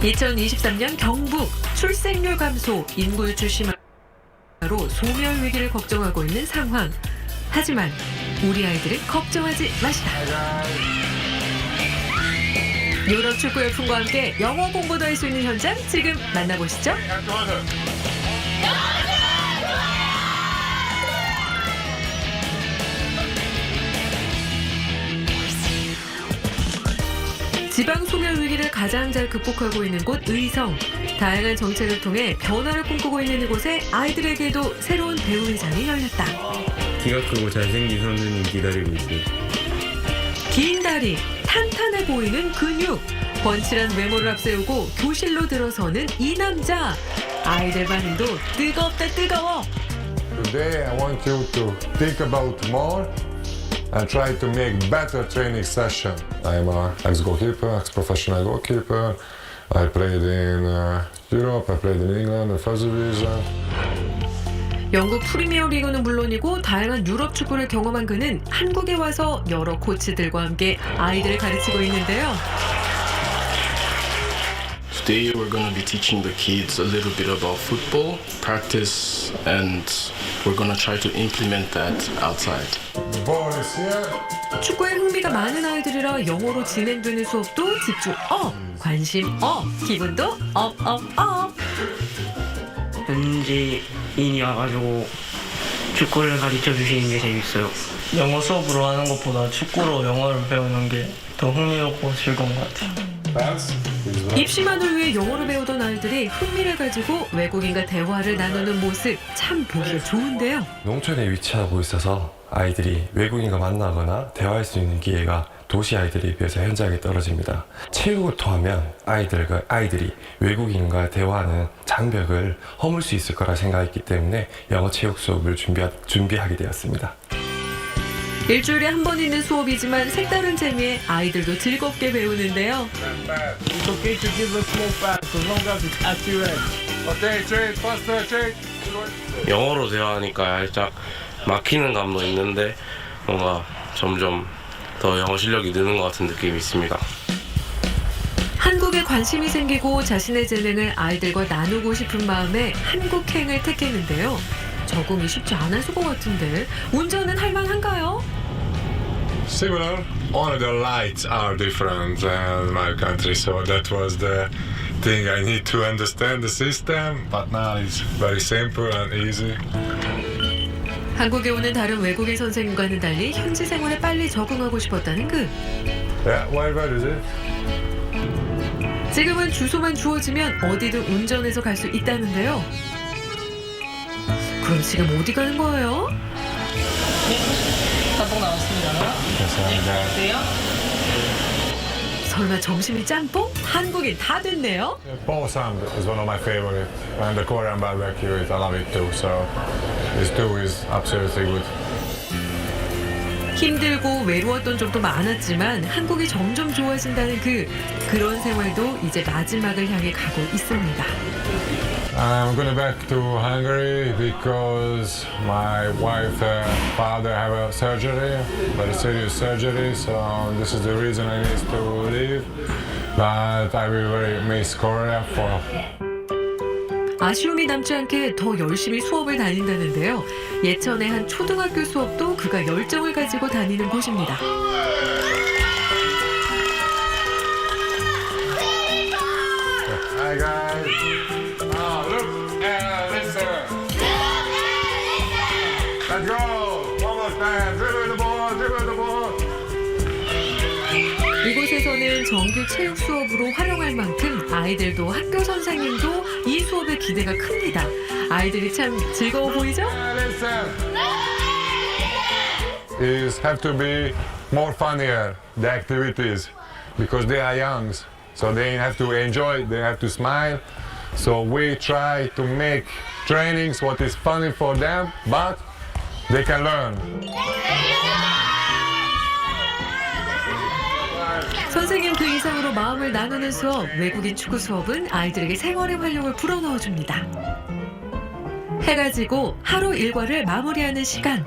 2023년 경북 출생률 감소, 인구 유출 심화로 소멸 위기를 걱정하고 있는 상황. 하지만 우리 아이들을 걱정하지 마시다. 유럽 축구 열풍과 함께 영어 공부도 할 수 있는 현장 지금 만나보시죠. 지방 소멸 위기를 가장 잘 극복하고 있는 곳 의성. 다양한 정책을 통해 변화를 꿈꾸고 있는 이곳에 아이들에게도 새로운 배움의 장이 열렸다. 키가 크고 잘생긴 선수님 기다리고 있습니다. 긴 다리, 탄탄해 보이는 근육, 번칠한 외모를 앞세우고 교실로 들어서는 이 남자. 아이들 반응도 뜨겁다 뜨거워. Today I want you to think about more and try to make better training session. I'm a ex-goalkeeper, ex-professional goalkeeper. I played in uh, Europe, I played in England, in first division. 영국 프리미어 리그는 물론이고 다양한 유럽 축구를 경험한 그는 한국에 와서 여러 코치들과 함께 아이들을 가르치고 있는데요. Today we're going to be teaching the kids a little bit about football, practice, and we're going to try to implement that outside. The ball is here. 축구에 흥미가 많은 아이들이라 영어로 진행되는 수업도 집중 업, 관심 업, 기분도 업, 업, 업. 현지인이 와가지고 축구를 가르쳐 주시는 게 재밌어요. 영어 수업으로 하는 것보다 축구로 영어를 배우는 게 더 흥미롭고 즐거운 것 같아요. 입시만을 위해 영어를 배우던 아이들이 흥미를 가지고 외국인과 대화를 나누는 모습 참 보기 좋은데요. 농촌에 위치하고 있어서 아이들이 외국인과 만나거나 대화할 수 있는 기회가 도시 아이들에 비해서 현저하게 떨어집니다. 체육을 통하면 아이들과 아이들이 외국인과 대화하는 장벽을 허물 수 있을 거라 생각했기 때문에 영어 체육 수업을 준비하, 준비하게 되었습니다. 일주일에 한 번 있는 수업이지만 색다른 재미에 아이들도 즐겁게 배우는데요. It's okay to give a small pass as long as it's accurate. Okay, change, faster, change. 영어로 대화하니까 살짝 막히는 감도 있는데 뭔가 점점 더 영어 실력이 느는 것 같은 느낌이 있습니다. 한국에 관심이 생기고 자신의 재능을 아이들과 나누고 싶은 마음에 한국행을 택했는데요. 적응이 쉽지 않았을 것 같은데 운전은 할만한가요? Similar, only the lights are different in my country, so that was the thing I need to understand the system. But now it's very simple and easy. 한국에 오는 다른 외국인 선생님과는 달리 현지 생활에 빨리 적응하고 싶었다는 그. Yeah, where, where is it? 지금은 주소만 주어지면 어디든 운전해서 갈 수 있다는데요. 그럼 지금 어디 가는 거예요? 짬뽕 나왔습니다. 어때요? 설마 점심이 짬뽕? 한국인 다 됐네요. Balsam is one of my favorite, and the Korean barbecue, is, I love it too. So this too is absolutely good. 힘들고 외로웠던 적도 많았지만 한국이 점점 좋아진다는 그 그런 생활도 이제 마지막을 향해 가고 있습니다. I'm going back to Hungary because my wife and father have a surgery, very serious surgery. So this is the reason I need to leave. But I will very miss Korea for 아쉬움이 남지 않게 더 열심히 수업을 다닌다는데요. 예천의 한 초등학교 수업도 그가 열정을 가지고 다니는 곳입니다. 정규 체육 수업으로 활용할 만큼 아이들도 학교 선생님도 이 수업에 기대가 큽니다. 아이들이 참 즐거워 보이죠? Listen. Is have to be more funnier the activities because they are young, so they have to enjoy. They have to smile. So we try to make trainings what is funny for them, but they can learn. 선생님 그 이상으로 마음을 나누는 수업, 외국인 축구 수업은 아이들에게 생활의 활력을 불어넣어 줍니다. 해가 지고 하루 일과를 마무리하는 시간.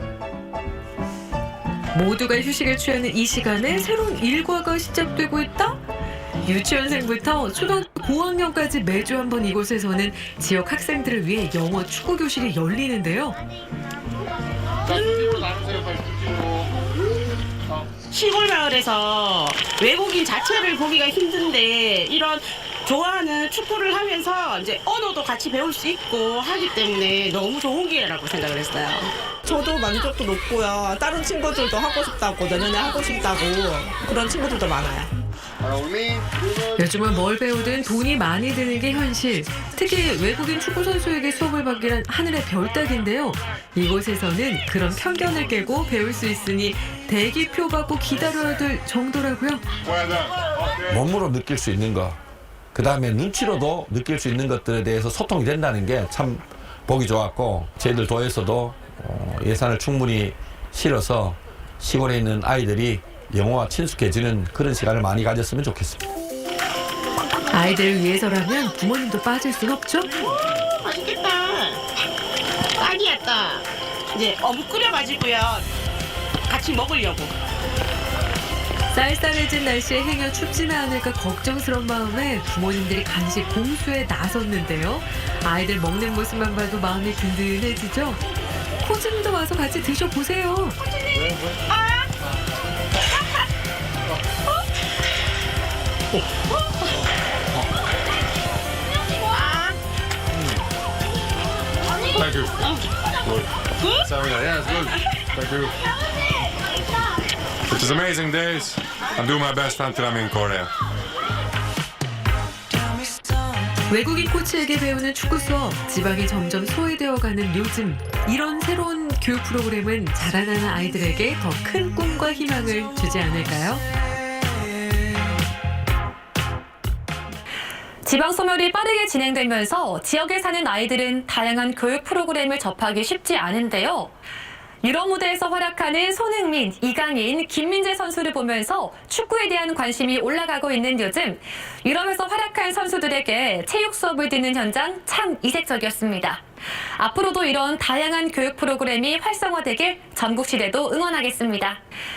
모두가 휴식을 취하는 이 시간에 새로운 일과가 시작되고 있다? 유치원생부터 초등학교 고학년까지 매주 한 번 이곳에서는 지역 학생들을 위해 영어 축구 교실이 열리는데요. 시골 마을에서 외국인 자체를 보기가 힘든데 이런 좋아하는 축구를 하면서 이제 언어도 같이 배울 수 있고 하기 때문에 너무 좋은 기회라고 생각을 했어요. 저도 만족도 높고요. 다른 친구들도 하고 싶다고, 내년에 하고 싶다고 그런 친구들도 많아요. 요즘은 뭘 배우든 돈이 많이 드는 게 현실. 특히 외국인 축구 선수에게 수업을 받기란 하늘의 별 따기인데요. 이곳에서는 그런 편견을 깨고 배울 수 있으니 대기표 받고 기다려야 될 정도라고요. 몸으로 느낄 수 있는 거, 그 다음에 눈치로도 느낄 수 있는 것들에 대해서 소통이 된다는 게 참 보기 좋았고, 저희들 도에서도 어, 예산을 충분히 실어서 시골에 있는 아이들이 영어와 친숙해지는 그런 시간을 많이 가졌으면 좋겠습니다. 아이들을 위해서라면 부모님도 빠질 순 없죠. 맛있겠다. 딱이었다. 이제 어묵 끓여가지고요. 같이 먹으려고. 쌀쌀해진 날씨에 행여 춥지는 않을까 걱정스러운 마음에 부모님들이 간식 공수에 나섰는데요. 아이들 먹는 모습만 봐도 마음이 든든해지죠. 코즈님도 와서 같이 드셔보세요. Thank you. Good. Sorry, yeah, it's good. Thank you. It is amazing days. I'm doing my best until I'm in Korea. 외국인 코치에게 배우는 축구 수업, 지방이 점점 소외되어가는 요즘 이런 새로운 교육 프로그램은 자라나는 아이들에게 더 큰 꿈과 희망을 주지 않을까요? 지방 소멸이 빠르게 진행되면서 지역에 사는 아이들은 다양한 교육 프로그램을 접하기 쉽지 않은데요. 유럽 무대에서 활약하는 손흥민, 이강인, 김민재 선수를 보면서 축구에 대한 관심이 올라가고 있는 요즘 유럽에서 활약한 선수들에게 체육 수업을 듣는 현장 참 이색적이었습니다. 앞으로도 이런 다양한 교육 프로그램이 활성화되길 전국시대도 응원하겠습니다.